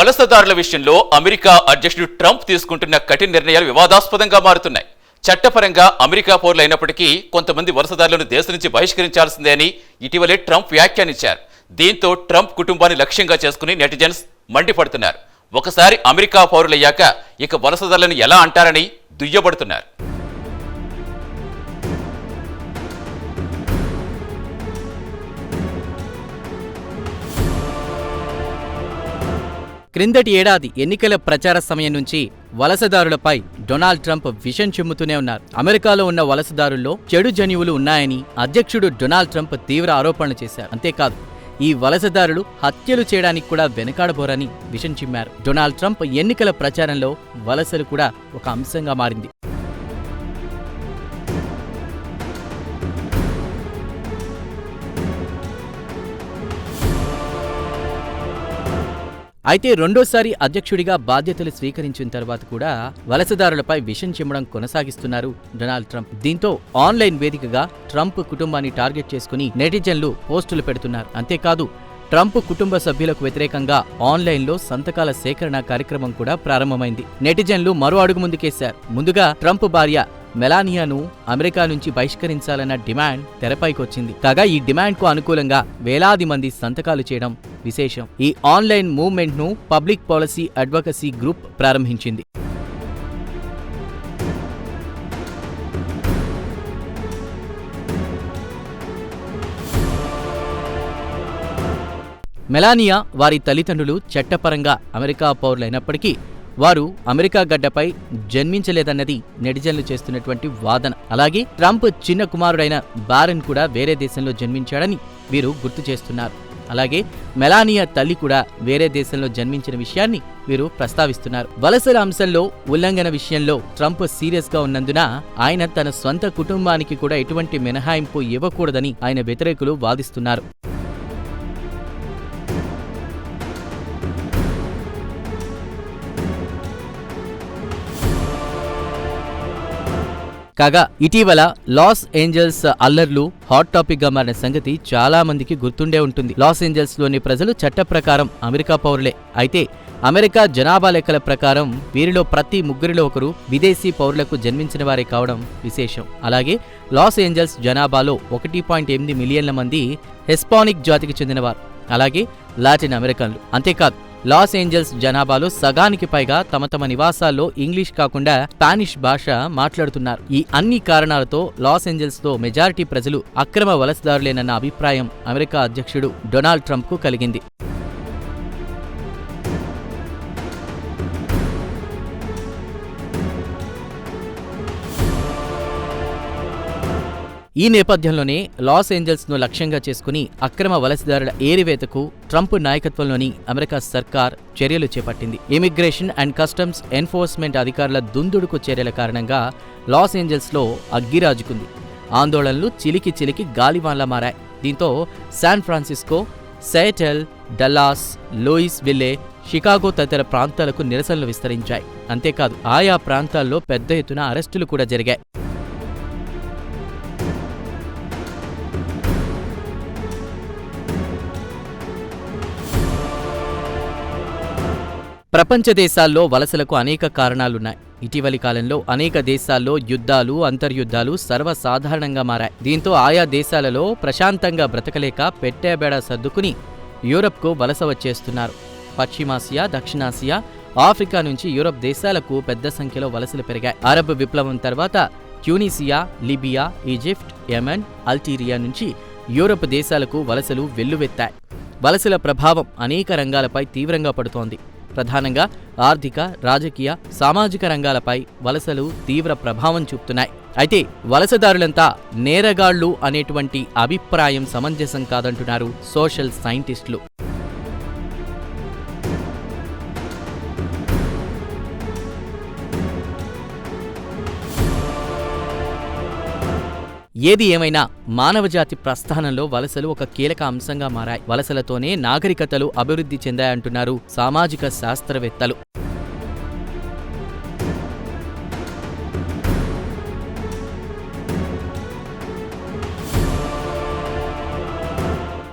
వలసదారుల విషయంలో అమెరికా అధ్యక్షుడు ట్రంప్ తీసుకుంటున్న కఠిన నిర్ణయాలు వివాదాస్పదంగా మారుతున్నాయి. చట్టపరంగా అమెరికా పౌరులు అయినప్పటికీ కొంతమంది వలసదారులను దేశం నుంచి బహిష్కరించాల్సిందే అని ఇటీవలే ట్రంప్ వ్యాఖ్యానించారు. దీంతో ట్రంప్ కుటుంబాన్ని లక్ష్యంగా చేసుకుని నెటిజన్స్ మండిపడుతున్నారు. ఒకసారి అమెరికా పౌరులయ్యాక ఇక వలసదారులను ఎలా అంటారని దుయ్యబడుతున్నారు. క్రిందటి ఏడాది ఎన్నికల ప్రచార సమయం నుంచి వలసదారులపై డొనాల్డ్ ట్రంప్ విషం చిమ్ముతూనే ఉన్నారు. అమెరికాలో ఉన్న వలసదారుల్లో చెడు జన్యువులు ఉన్నాయని అధ్యక్షుడు డొనాల్డ్ ట్రంప్ తీవ్ర ఆరోపణలు చేశారు. అంతేకాదు ఈ వలసదారులు హత్యలు చేయడానికి కూడా వెనకాడబోరని విషం చిమ్మారు. డొనాల్డ్ ట్రంప్ ఎన్నికల ప్రచారంలో వలసలు కూడా ఒక అంశంగా మారింది. అయితే రెండోసారి అధ్యక్షుడిగా బాధ్యతలు స్వీకరించిన తర్వాత కూడా వలసదారులపై విషం చిమ్మడం కొనసాగిస్తున్నారు డొనాల్డ్ ట్రంప్. దీంతో ఆన్లైన్ వేదికగా ట్రంప్ కుటుంబాన్ని టార్గెట్ చేసుకుని నెటిజన్లు పోస్టులు పెడుతున్నారు. అంతేకాదు ట్రంప్ కుటుంబ సభ్యులకు వ్యతిరేకంగా ఆన్లైన్లో సంతకాల సేకరణ కార్యక్రమం కూడా ప్రారంభమైంది. నెటిజన్లు మరో అడుగు ముందుకేశారు. ముందుగా ట్రంప్ భార్య మెలానియాను అమెరికా నుంచి బహిష్కరించాలన్న డిమాండ్ తెరపైకొచ్చింది. కాగా ఈ డిమాండ్కు అనుకూలంగా వేలాది మంది సంతకాలు చేయడం విశేషం. ఈ ఆన్లైన్ మూవ్మెంట్ను పబ్లిక్ పాలసీ అడ్వకసీ గ్రూప్ ప్రారంభించింది. మెలానియా వారి తల్లిదండ్రులు చట్టపరంగా అమెరికా పౌరులైనప్పటికీ వారు అమెరికా గడ్డపై జన్మించలేదన్నది నెటిజన్లు చేస్తున్నటువంటి వాదన. అలాగే ట్రంప్ చిన్న కుమారుడైన బారెన్ కూడా వేరే దేశంలో జన్మించాడని వీరు గుర్తు చేస్తున్నారు. అలాగే మెలానియా తల్లి కూడా వేరే దేశంలో జన్మించిన విషయాన్ని వీరు ప్రస్తావిస్తున్నారు. వలసల అంశంలో ఉల్లంఘన విషయంలో ట్రంప్ సీరియస్గా ఉన్నందున ఆయన తన సొంత కుటుంబానికి కూడా ఎటువంటి మినహాయింపు ఇవ్వకూడదని ఆయన వ్యతిరేకులు వాదిస్తున్నారు. కాగా ఇటీవల లాస్ ఏంజల్స్ అల్లర్లు హాట్ టాపిక్గా మారిన సంగతి చాలా మందికి గుర్తుండే ఉంటుంది. లాస్ ఏంజల్స్లోని ప్రజలు చట్ట ప్రకారం అమెరికా పౌరులే. అయితే అమెరికా జనాభా లెక్కల ప్రకారం వీరిలో ప్రతి ముగ్గురిలో ఒకరు విదేశీ పౌరులకు జన్మించిన వారే కావడం విశేషం. అలాగే లాస్ ఏంజల్స్ జనాభాలో ఒకటి పాయింట్ ఎనిమిది మిలియన్ల మంది హెస్పానిక్ జాతికి చెందినవారు. అలాగే లాటిన్ అమెరికన్లు. అంతేకాదు లాస్ ఏంజల్స్ జనాభాలో సగానికి పైగా తమ తమ నివాసాల్లో ఇంగ్లీష్ కాకుండా స్పానిష్ భాష మాట్లాడుతున్నారు. ఈ అన్ని కారణాలతో లాస్ ఏంజల్స్లో మెజారిటీ ప్రజలు అక్రమ వలసదారులేనన్న అభిప్రాయం అమెరికా అధ్యక్షుడు డొనాల్డ్ ట్రంప్కు కలిగింది. ఈ నేపథ్యంలోనే లాస్ ఏంజల్స్ను లక్ష్యంగా చేసుకుని అక్రమ వలసదారుల ఏరివేతకు ట్రంప్ నాయకత్వంలోని అమెరికా సర్కార్ చర్యలు చేపట్టింది. ఇమిగ్రేషన్ అండ్ కస్టమ్స్ ఎన్ఫోర్స్మెంట్ అధికారుల దుందుడుకు చర్యల కారణంగా లాస్ ఏంజల్స్లో అగ్గిరాజుకుంది. ఆందోళనలు చిలికి చిలికి గాలివాన్లా మారాయి. దీంతో San Francisco Seattle Dallas Louisville Chicago తదితర ప్రాంతాలకు నిరసనలు విస్తరించాయి. అంతేకాదు ఆయా ప్రాంతాల్లో పెద్ద ఎత్తున అరెస్టులు కూడా జరిగాయి. ప్రపంచ దేశాల్లో వలసలకు అనేక కారణాలున్నాయి. ఇటీవలి కాలంలో అనేక దేశాల్లో యుద్ధాలు అంతర్యుద్ధాలు సర్వసాధారణంగా మారాయి. దీంతో ఆయా దేశాలలో ప్రశాంతంగా బ్రతకలేక పెట్టేబేడ సర్దుకుని యూరప్కు వలస వచ్చేస్తున్నారు. పశ్చిమాసియా దక్షిణాసియా ఆఫ్రికా నుంచి యూరప్ దేశాలకు పెద్ద సంఖ్యలో వలసలు పెరిగాయి. అరబ్ విప్లవం తర్వాత Tunisia Libya Egypt Yemen Algeria నుంచి యూరప్ దేశాలకు వలసలు వెల్లువెత్తాయి. వలసల ప్రభావం అనేక రంగాలపై తీవ్రంగా పడుతోంది. ప్రధానంగా ఆర్థిక రాజకీయ సామాజిక రంగాలపై వలసలు తీవ్ర ప్రభావం చూపుతున్నాయి. అయితే వలసదారులంతా నేరగాళ్ళు అనేటువంటి అభిప్రాయం సమంజసం కాదంటున్నారు సోషల్ సైంటిస్టులు. ఏది ఏమైనా మానవజాతి ప్రస్థానంలో వలసలు ఒక కీలక అంశంగా మారాయి. వలసలతోనే నాగరికతలు అభివృద్ధి చెందాయంటున్నారు సామాజిక శాస్త్రవేత్తలు.